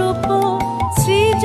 স্বরূপ সৃজ